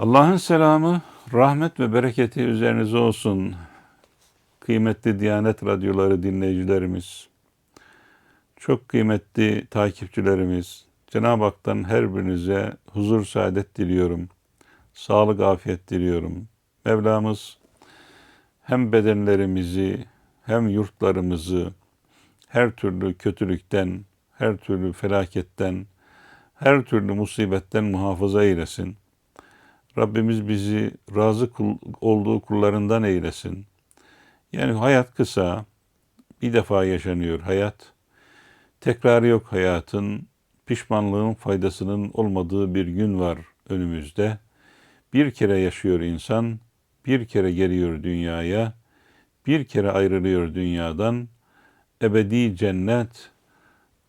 Allah'ın selamı, rahmet ve bereketi üzerinize olsun. Kıymetli Diyanet Radyoları dinleyicilerimiz, çok kıymetli takipçilerimiz, Cenab-ı Hak'tan her birinize huzur, saadet diliyorum. Sağlık, afiyet diliyorum. Mevlamız hem bedenlerimizi hem yurtlarımızı her türlü kötülükten, her türlü felaketten, her türlü musibetten muhafaza eylesin. Rabbimiz bizi razı kul, olduğu kullarından eylesin. Yani hayat kısa, bir defa yaşanıyor hayat. Tekrarı yok hayatın, pişmanlığın faydasının olmadığı bir gün var önümüzde. Bir kere yaşıyor insan, bir kere geliyor dünyaya, bir kere ayrılıyor dünyadan. Ebedi cennet,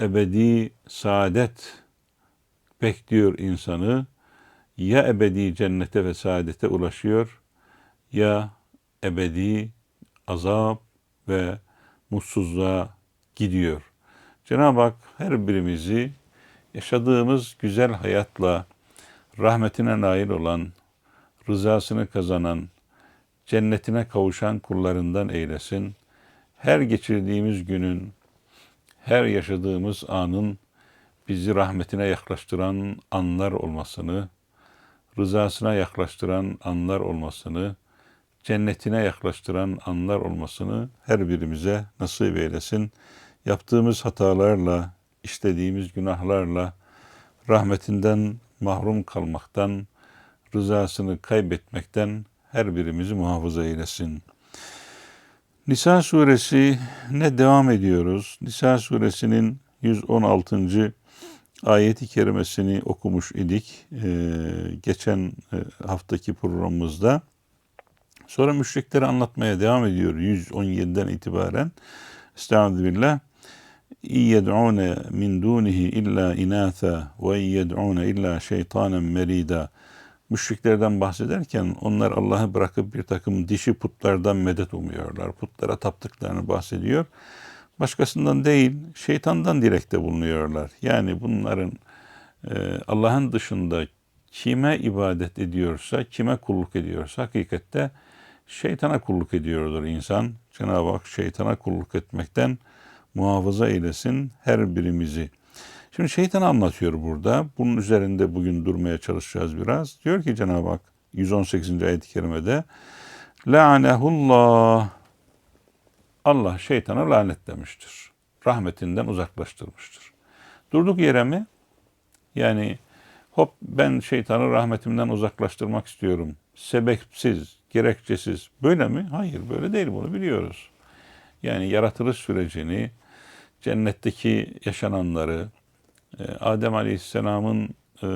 ebedi saadet bekliyor insanı ya ebedi cennete ve saadete ulaşıyor ya ebedi azap ve mutsuzluğa gidiyor. Cenab-ı Hak her birimizi yaşadığımız güzel hayatla rahmetine nail olan, rızasını kazanan, cennetine kavuşan kullarından eylesin. Her geçirdiğimiz günün, her yaşadığımız anın bizi rahmetine yaklaştıran anlar olmasını, rızasına yaklaştıran anlar olmasını, cennetine yaklaştıran anlar olmasını her birimize nasip eylesin. Yaptığımız hatalarla, işlediğimiz günahlarla rahmetinden mahrum kalmaktan, rızasını kaybetmekten her birimizi muhafaza eylesin. Nisa suresi ne devam ediyoruz? Nisa suresinin 116 ayeti kerimesini okumuş idik e, geçen e, haftaki programımızda. Sonra müşrikleri anlatmaya devam ediyor 117'den itibaren. Estağfirullah. İyyed'une min dunihi illa inatha ve iyyed'une illa şeytanen merida. Müşriklerden bahsederken onlar Allah'ı bırakıp bir takım dişi putlardan medet umuyorlar. Putlara taptıklarını bahsediyor başkasından değil şeytandan dilekte bulunuyorlar. Yani bunların e, Allah'ın dışında kime ibadet ediyorsa, kime kulluk ediyorsa hakikatte şeytana kulluk ediyordur insan. Cenab-ı Hak şeytana kulluk etmekten muhafaza eylesin her birimizi. Şimdi şeytan anlatıyor burada. Bunun üzerinde bugün durmaya çalışacağız biraz. Diyor ki Cenab-ı Hak 118. ayet-i kerimede La'anehullah Allah şeytana lanetlemiştir. Rahmetinden uzaklaştırmıştır. Durduk yere mi? Yani hop ben şeytanı rahmetimden uzaklaştırmak istiyorum. Sebepsiz, gerekçesiz. Böyle mi? Hayır böyle değil bunu biliyoruz. Yani yaratılış sürecini, cennetteki yaşananları, e, Adem Aleyhisselam'ın e,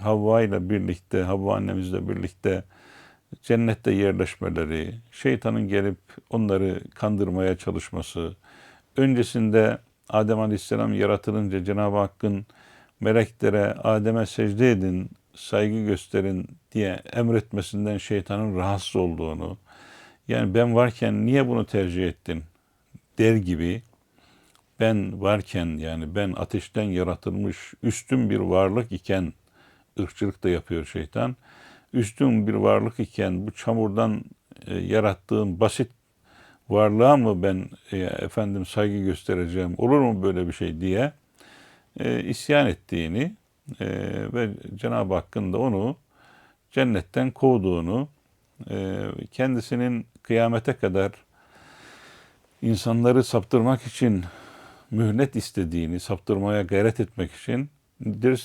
Havva ile birlikte, Havva annemizle birlikte cennette yerleşmeleri, şeytanın gelip onları kandırmaya çalışması, öncesinde Adem Aleyhisselam yaratılınca Cenab-ı Hakk'ın meleklere Adem'e secde edin, saygı gösterin diye emretmesinden şeytanın rahatsız olduğunu, yani ben varken niye bunu tercih ettin der gibi ben varken yani ben ateşten yaratılmış üstün bir varlık iken ırkçılık da yapıyor şeytan üstün bir varlık iken bu çamurdan e, yarattığım basit varlığa mı ben e, efendim saygı göstereceğim olur mu böyle bir şey diye e, isyan ettiğini e, ve Cenab-ı Hakk'ın da onu cennetten kovduğunu e, kendisinin kıyamete kadar insanları saptırmak için mühlet istediğini, saptırmaya gayret etmek için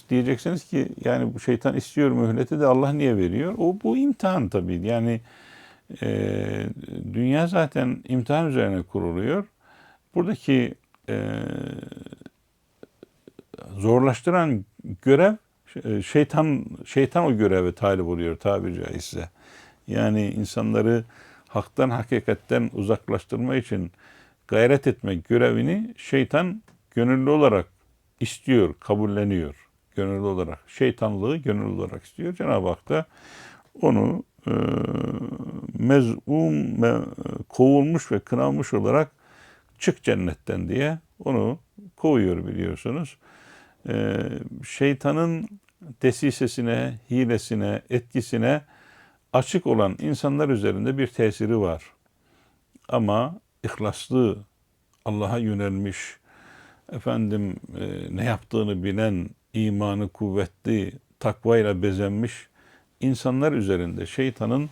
diyeceksiniz ki yani bu şeytan istiyor mühleti de Allah niye veriyor? O bu imtihan tabii. Yani e, dünya zaten imtihan üzerine kuruluyor. Buradaki e, zorlaştıran görev e, şeytan şeytan o göreve talip oluyor tabiri caizse. Yani insanları haktan hakikatten uzaklaştırma için gayret etmek görevini şeytan gönüllü olarak istiyor, kabulleniyor gönüllü olarak. Şeytanlığı gönüllü olarak istiyor. Cenab-ı Hak da onu e, mez'um ve kovulmuş ve kınanmış olarak çık cennetten diye onu kovuyor biliyorsunuz. E, şeytanın desisesine, hilesine, etkisine açık olan insanlar üzerinde bir tesiri var. Ama ihlaslı, Allah'a yönelmiş, efendim e, ne yaptığını bilen, imanı kuvvetli, takvayla bezenmiş insanlar üzerinde şeytanın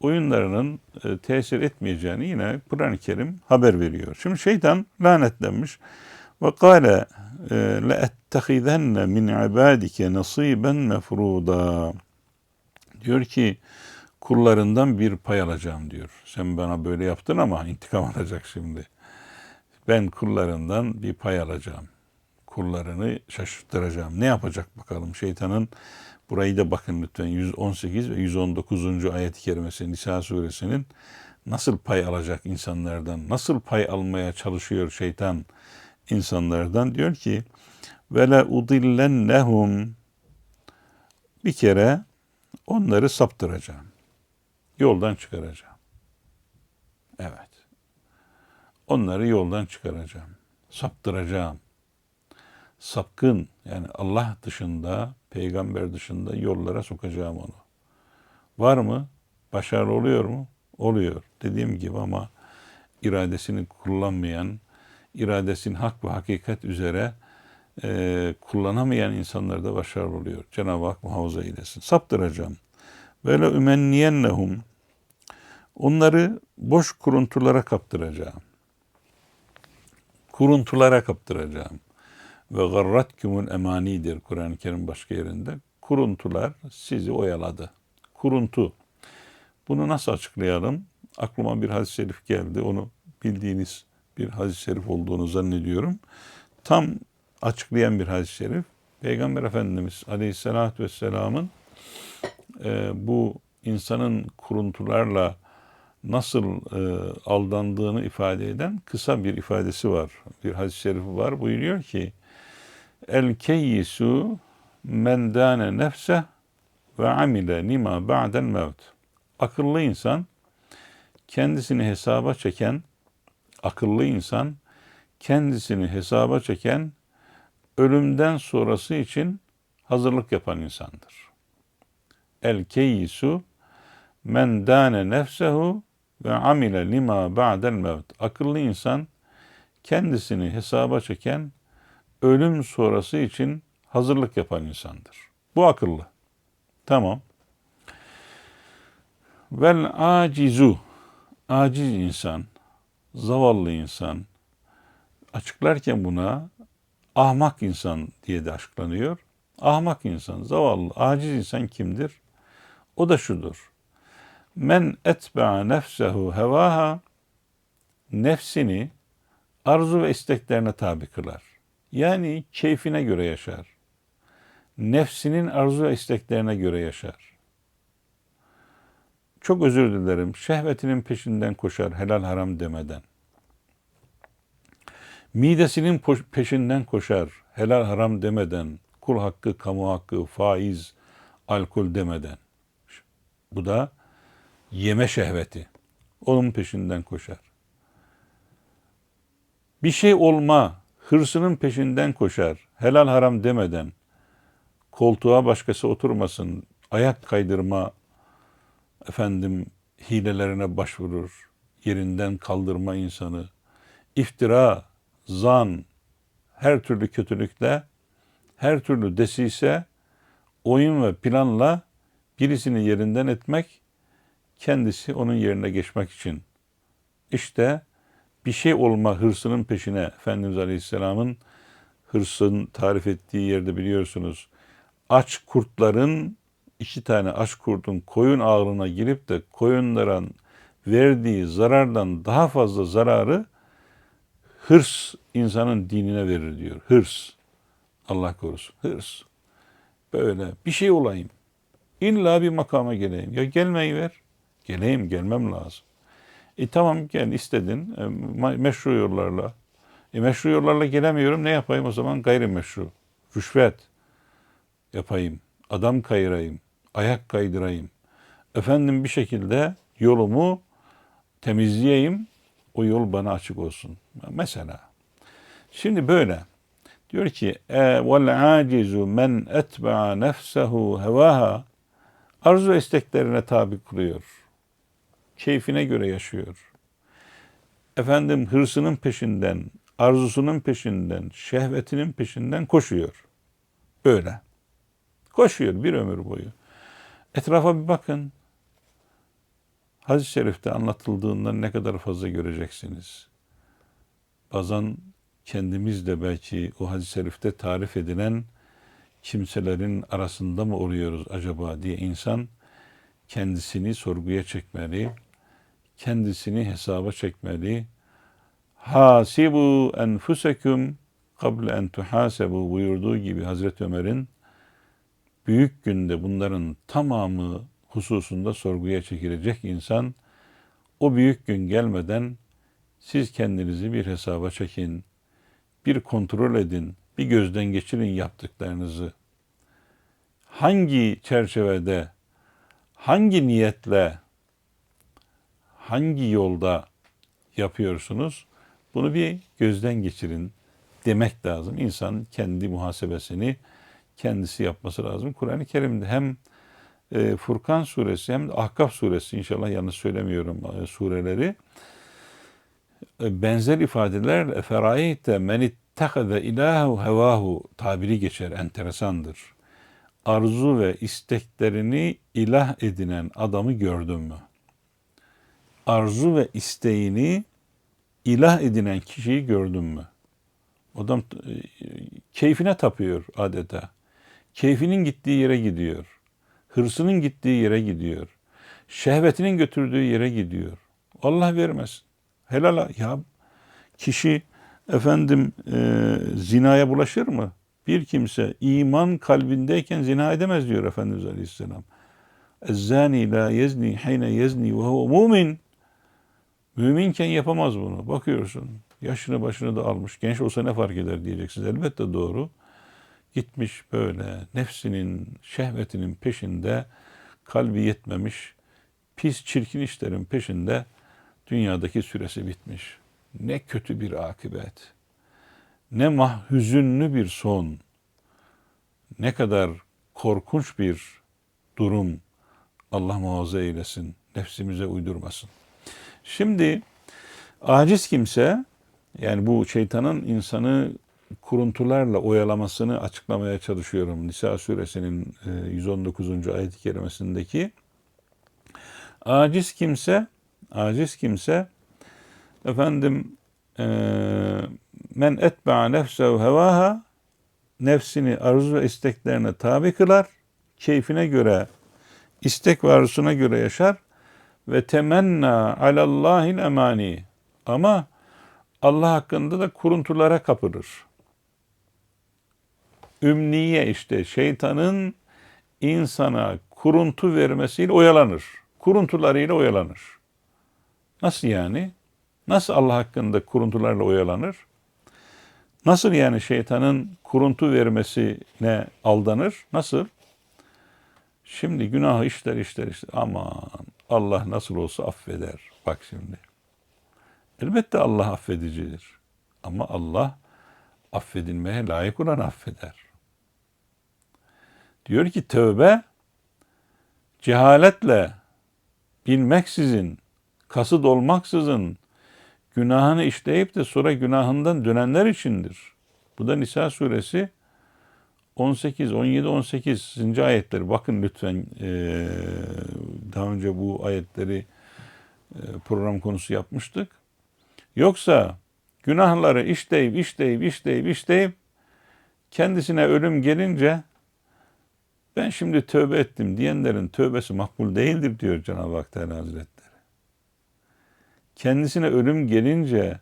oyunlarının e, tesir etmeyeceğini yine Kur'an-ı Kerim haber veriyor. Şimdi şeytan lanetlenmiş. Ve kâle le'ettehidenne min ibadike nasiben mefruda. Diyor ki kullarından bir pay alacağım diyor. Sen bana böyle yaptın ama intikam alacak şimdi. Ben kullarından bir pay alacağım. Kullarını şaşırttıracağım. Ne yapacak bakalım şeytanın Burayı da bakın lütfen 118 ve 119. ayet-i kerimesi Nisa suresinin nasıl pay alacak insanlardan, nasıl pay almaya çalışıyor şeytan insanlardan diyor ki ve le udillennehum bir kere onları saptıracağım. Yoldan çıkaracağım. Evet. Onları yoldan çıkaracağım. Saptıracağım. Sapkın yani Allah dışında peygamber dışında yollara sokacağım onu. Var mı? Başarılı oluyor mu? Oluyor. Dediğim gibi ama iradesini kullanmayan, iradesini hak ve hakikat üzere e, kullanamayan insanlar da başarılı oluyor. Cenab-ı Hak muhafaza eylesin. Saptıracağım. Böyle ümenniyennehum onları boş kuruntulara kaptıracağım. Kuruntulara kaptıracağım ve garratkumul emanidir Kur'an-ı Kerim başka yerinde. Kuruntular sizi oyaladı. Kuruntu. Bunu nasıl açıklayalım? Aklıma bir hadis-i şerif geldi. Onu bildiğiniz bir hadis-i şerif olduğunu zannediyorum. Tam açıklayan bir hadis-i şerif. Peygamber Efendimiz Aleyhisselatü Vesselam'ın e, bu insanın kuruntularla nasıl e, aldandığını ifade eden kısa bir ifadesi var. Bir hadis-i şerifi var. Buyuruyor ki El keyyisu men dâne nefse ve amile lima ba'del mevt. Akıllı insan kendisini hesaba çeken, akıllı insan kendisini hesaba çeken, ölümden sonrası için hazırlık yapan insandır. El keyyisu men dâne nefsehu ve amile lima ba'del mevt. Akıllı insan kendisini hesaba çeken, ölüm sonrası için hazırlık yapan insandır. Bu akıllı. Tamam. Vel acizu aciz insan, zavallı insan açıklarken buna ahmak insan diye de açıklanıyor. Ahmak insan, zavallı, aciz insan kimdir? O da şudur. Men etbe'a nefsehu hevaha nefsini arzu ve isteklerine tabi kılar. Yani keyfine göre yaşar. Nefsinin arzu ve isteklerine göre yaşar. Çok özür dilerim. Şehvetinin peşinden koşar helal haram demeden. Midesinin peşinden koşar helal haram demeden. Kul hakkı, kamu hakkı, faiz, alkol demeden. Bu da yeme şehveti. Onun peşinden koşar. Bir şey olma, hırsının peşinden koşar, helal haram demeden, koltuğa başkası oturmasın, ayak kaydırma, efendim hilelerine başvurur, yerinden kaldırma insanı, iftira, zan, her türlü kötülükle, her türlü desise, oyun ve planla birisini yerinden etmek, kendisi onun yerine geçmek için. İşte bir şey olma hırsının peşine Efendimiz Aleyhisselam'ın hırsın tarif ettiği yerde biliyorsunuz. Aç kurtların iki tane aç kurtun koyun ağrına girip de koyunların verdiği zarardan daha fazla zararı hırs insanın dinine verir diyor. Hırs. Allah korusun. Hırs. Böyle bir şey olayım. İlla bir makama geleyim. Ya gelmeyi ver. Geleyim gelmem lazım. E tamam gel istedin e, meşru yollarla. E meşru yollarla gelemiyorum ne yapayım o zaman gayrimeşru. Rüşvet yapayım. Adam kayırayım. Ayak kaydırayım. Efendim bir şekilde yolumu temizleyeyim. O yol bana açık olsun. Mesela. Şimdi böyle. Diyor ki e vel acizu men etba'a nefsehu hevaha arzu isteklerine tabi kılıyor. Keyfine göre yaşıyor. Efendim hırsının peşinden, arzusunun peşinden, şehvetinin peşinden koşuyor. Böyle. Koşuyor bir ömür boyu. Etrafa bir bakın. Hadis-i şerifte anlatıldığından ne kadar fazla göreceksiniz. Bazen kendimiz de belki o hadis-i şerifte tarif edilen kimselerin arasında mı oluyoruz acaba diye insan kendisini sorguya çekmeli, kendisini hesaba çekmeli. Hasibu enfusekum kable en tuhasebu buyurduğu gibi Hazreti Ömer'in büyük günde bunların tamamı hususunda sorguya çekilecek insan o büyük gün gelmeden siz kendinizi bir hesaba çekin, bir kontrol edin, bir gözden geçirin yaptıklarınızı. Hangi çerçevede, hangi niyetle, hangi yolda yapıyorsunuz? Bunu bir gözden geçirin demek lazım. İnsan kendi muhasebesini kendisi yapması lazım. Kur'an-ı Kerim'de hem e, Furkan suresi hem de Ahkaf suresi inşallah yanlış söylemiyorum e, sureleri e, benzer ifadeler eferayte men ittehaze ilahu hevahu tabiri geçer enteresandır. Arzu ve isteklerini ilah edinen adamı gördün mü? Arzu ve isteğini ilah edinen kişiyi gördün mü? Adam e, keyfine tapıyor adeta. Keyfinin gittiği yere gidiyor. Hırsının gittiği yere gidiyor. Şehvetinin götürdüğü yere gidiyor. Allah vermesin. Helal ya kişi efendim e, zinaya bulaşır mı? Bir kimse iman kalbindeyken zina edemez diyor Efendimiz Aleyhisselam. Ezzani la yezni hine yezni ve huve mumin. Müminken yapamaz bunu. Bakıyorsun yaşını başını da almış. Genç olsa ne fark eder diyeceksiniz. Elbette doğru. Gitmiş böyle nefsinin, şehvetinin peşinde kalbi yetmemiş, pis çirkin işlerin peşinde dünyadaki süresi bitmiş. Ne kötü bir akıbet. Ne mahhüzünlü bir son. Ne kadar korkunç bir durum. Allah muhafaza eylesin. Nefsimize uydurmasın. Şimdi aciz kimse yani bu şeytanın insanı kuruntularla oyalamasını açıklamaya çalışıyorum. Nisa suresinin 119. E, ayet-i kerimesindeki aciz kimse aciz kimse efendim e, men etba'a nefsehu hevaha nefsini arzu ve isteklerine tabi kılar. Keyfine göre, istek ve göre yaşar ve temenna alallahil emani. Ama Allah hakkında da kuruntulara kapılır. Ümniye işte şeytanın insana kuruntu vermesiyle oyalanır. Kuruntularıyla oyalanır. Nasıl yani? Nasıl Allah hakkında kuruntularla oyalanır? Nasıl yani şeytanın kuruntu vermesine aldanır? Nasıl? Şimdi günahı işler işler işler. Aman Allah nasıl olsa affeder. Bak şimdi. Elbette Allah affedicidir. Ama Allah affedilmeye layık olan affeder. Diyor ki tövbe cehaletle bilmeksizin, kasıt olmaksızın günahını işleyip de sonra günahından dönenler içindir. Bu da Nisa suresi 18, 17, 18. ayetleri. Bakın lütfen daha önce bu ayetleri program konusu yapmıştık. Yoksa günahları işleyip işleyip işleyip işleyip kendisine ölüm gelince ben şimdi tövbe ettim diyenlerin tövbesi makbul değildir diyor Cenab-ı Hak Teala Hazretleri. Kendisine ölüm gelince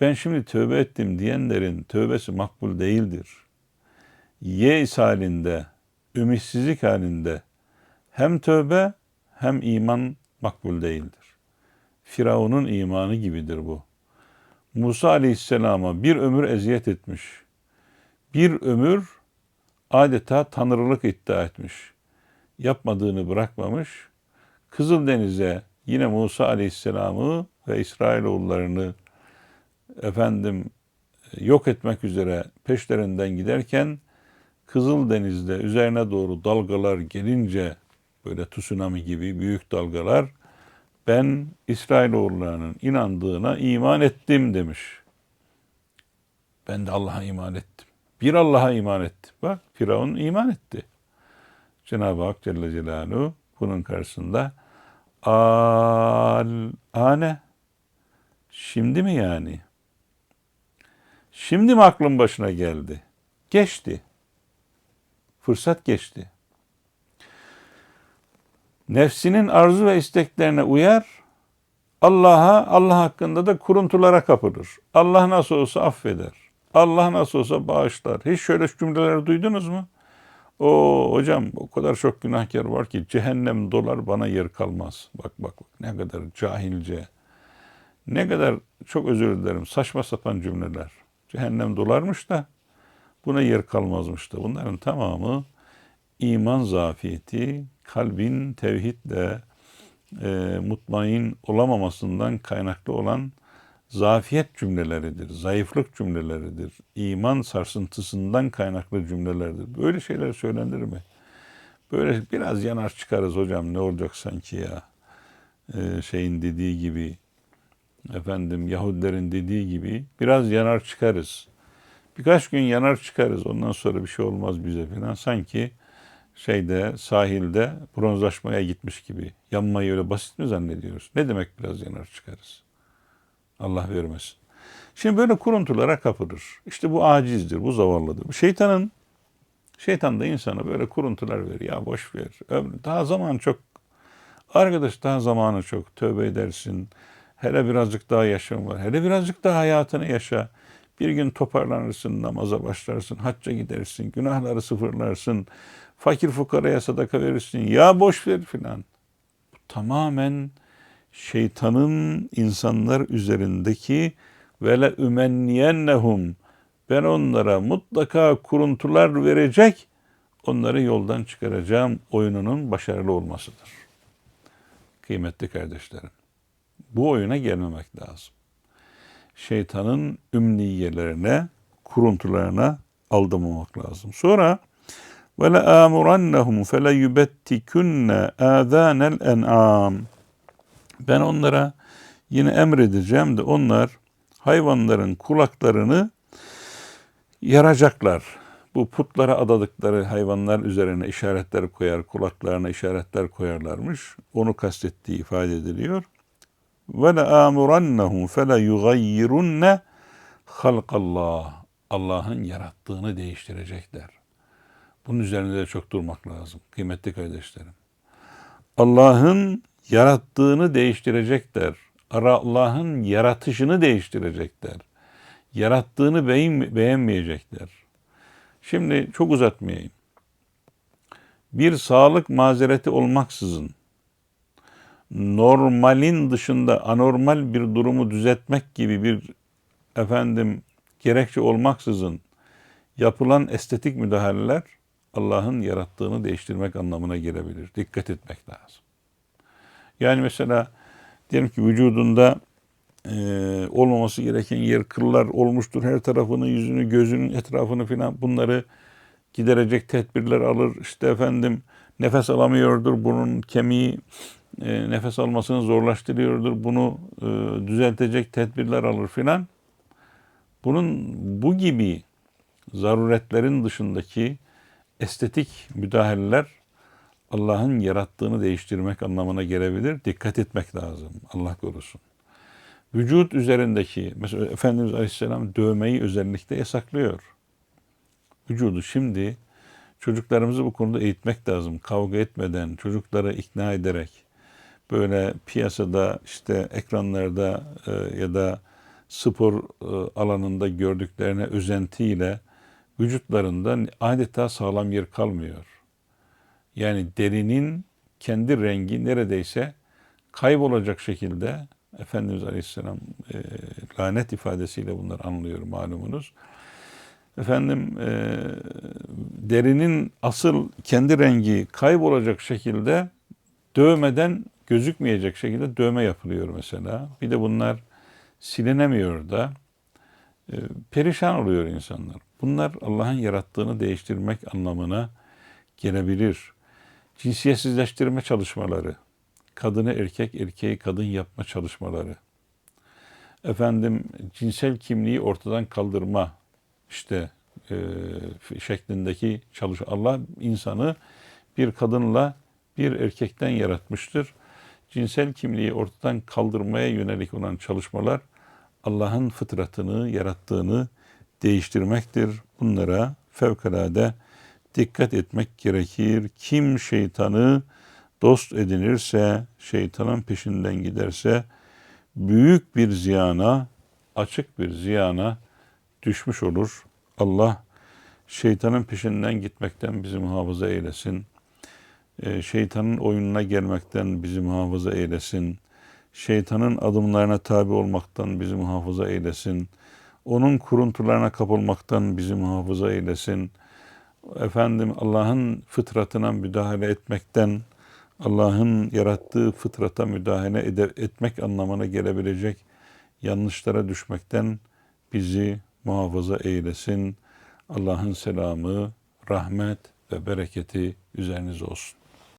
ben şimdi tövbe ettim diyenlerin tövbesi makbul değildir. Yeis halinde, ümitsizlik halinde hem tövbe hem iman makbul değildir. Firavun'un imanı gibidir bu. Musa aleyhisselama bir ömür eziyet etmiş. Bir ömür adeta tanrılık iddia etmiş. Yapmadığını bırakmamış. Kızıldeniz'e yine Musa aleyhisselamı ve İsrailoğullarını efendim yok etmek üzere peşlerinden giderken Kızıldeniz'de üzerine doğru dalgalar gelince böyle tsunami gibi büyük dalgalar ben İsrailoğullarının inandığına iman ettim demiş. Ben de Allah'a iman ettim. Bir Allah'a iman ettim. Bak Firavun iman etti. Cenab-ı Hak Celle Celaluhu bunun karşısında al ane şimdi mi yani? Şimdi mi aklın başına geldi? Geçti. Fırsat geçti. Nefsinin arzu ve isteklerine uyar, Allah'a, Allah hakkında da kuruntulara kapılır. Allah nasıl olsa affeder. Allah nasıl olsa bağışlar. Hiç şöyle cümleler duydunuz mu? O hocam o kadar çok günahkar var ki cehennem dolar bana yer kalmaz. Bak bak bak ne kadar cahilce. Ne kadar çok özür dilerim saçma sapan cümleler. Cehennem dolarmış da buna yer kalmazmış da. Bunların tamamı iman zafiyeti, kalbin tevhidle e, mutmain olamamasından kaynaklı olan zafiyet cümleleridir, zayıflık cümleleridir, iman sarsıntısından kaynaklı cümlelerdir. Böyle şeyler söylenir mi? Böyle biraz yanar çıkarız hocam ne olacak sanki ya? Ee, şeyin dediği gibi, efendim Yahudilerin dediği gibi biraz yanar çıkarız. Birkaç gün yanar çıkarız ondan sonra bir şey olmaz bize falan. Sanki şeyde sahilde bronzlaşmaya gitmiş gibi. Yanmayı öyle basit mi zannediyoruz? Ne demek biraz yanar çıkarız? Allah vermesin. Şimdi böyle kuruntulara kapılır. İşte bu acizdir, bu zavallıdır. Şeytanın, şeytan da insana böyle kuruntular verir. Ya boş ver, ömrü, daha zaman çok. Arkadaş daha zamanı çok. Tövbe edersin. Hele birazcık daha yaşam var. Hele birazcık daha hayatını yaşa. Bir gün toparlanırsın, namaza başlarsın, hacca gidersin, günahları sıfırlarsın, fakir fukaraya sadaka verirsin. Ya boş ver filan. Tamamen şeytanın insanlar üzerindeki ve le ümenniyennehum ben onlara mutlaka kuruntular verecek, onları yoldan çıkaracağım oyununun başarılı olmasıdır. Kıymetli kardeşlerim, bu oyuna gelmemek lazım. Şeytanın ümniyelerine, kuruntularına aldamamak lazım. Sonra ve le amurannahum fe le yubettikunne azanel en'am ben onlara yine emredeceğim de onlar hayvanların kulaklarını yaracaklar. Bu putlara adadıkları hayvanlar üzerine işaretler koyar, kulaklarına işaretler koyarlarmış. Onu kastettiği ifade ediliyor. Ve la amurannahum fe la yugayyirunne halkallah. Allah'ın yarattığını değiştirecekler. Bunun üzerinde de çok durmak lazım kıymetli kardeşlerim. Allah'ın yarattığını değiştirecekler. Allah'ın yaratışını değiştirecekler. Yarattığını beğenmeyecekler. Şimdi çok uzatmayayım. Bir sağlık mazereti olmaksızın normalin dışında anormal bir durumu düzeltmek gibi bir efendim gerekçe olmaksızın yapılan estetik müdahaleler Allah'ın yarattığını değiştirmek anlamına gelebilir. Dikkat etmek lazım. Yani mesela diyelim ki vücudunda e, olmaması gereken yer kıllar olmuştur. Her tarafını, yüzünü, gözünün etrafını filan bunları giderecek tedbirler alır. İşte efendim nefes alamıyordur. Bunun kemiği e, nefes almasını zorlaştırıyordur. Bunu e, düzeltecek tedbirler alır filan. Bunun bu gibi zaruretlerin dışındaki estetik müdahaleler Allah'ın yarattığını değiştirmek anlamına gelebilir. Dikkat etmek lazım. Allah korusun. Vücut üzerindeki, mesela Efendimiz Aleyhisselam dövmeyi özellikle yasaklıyor. Vücudu şimdi çocuklarımızı bu konuda eğitmek lazım. Kavga etmeden, çocukları ikna ederek, böyle piyasada, işte ekranlarda e, ya da spor e, alanında gördüklerine özentiyle vücutlarında adeta sağlam yer kalmıyor. Yani derinin kendi rengi neredeyse kaybolacak şekilde Efendimiz Aleyhisselam e, lanet ifadesiyle bunlar anlıyor malumunuz. Efendim e, derinin asıl kendi rengi kaybolacak şekilde dövmeden gözükmeyecek şekilde dövme yapılıyor mesela. Bir de bunlar silinemiyor da. e, perişan oluyor insanlar. Bunlar Allah'ın yarattığını değiştirmek anlamına gelebilir. Cinsiyetsizleştirme çalışmaları, kadını erkek, erkeği kadın yapma çalışmaları, efendim cinsel kimliği ortadan kaldırma işte e, şeklindeki çalış Allah insanı bir kadınla bir erkekten yaratmıştır. Cinsel kimliği ortadan kaldırmaya yönelik olan çalışmalar Allah'ın fıtratını, yarattığını değiştirmektir. Bunlara fevkalade dikkat etmek gerekir. Kim şeytanı dost edinirse, şeytanın peşinden giderse büyük bir ziyana, açık bir ziyana düşmüş olur. Allah şeytanın peşinden gitmekten bizi muhafaza eylesin. Ee, Şeytanın oyununa gelmekten bizi muhafaza eylesin. Şeytanın adımlarına tabi olmaktan bizi muhafaza eylesin. Onun kuruntularına kapılmaktan bizi muhafaza eylesin. Efendim Allah'ın fıtratına müdahale etmekten, Allah'ın yarattığı fıtrata müdahale etmek anlamına gelebilecek yanlışlara düşmekten bizi muhafaza eylesin. Allah'ın selamı, rahmet ve bereketi üzerinize olsun.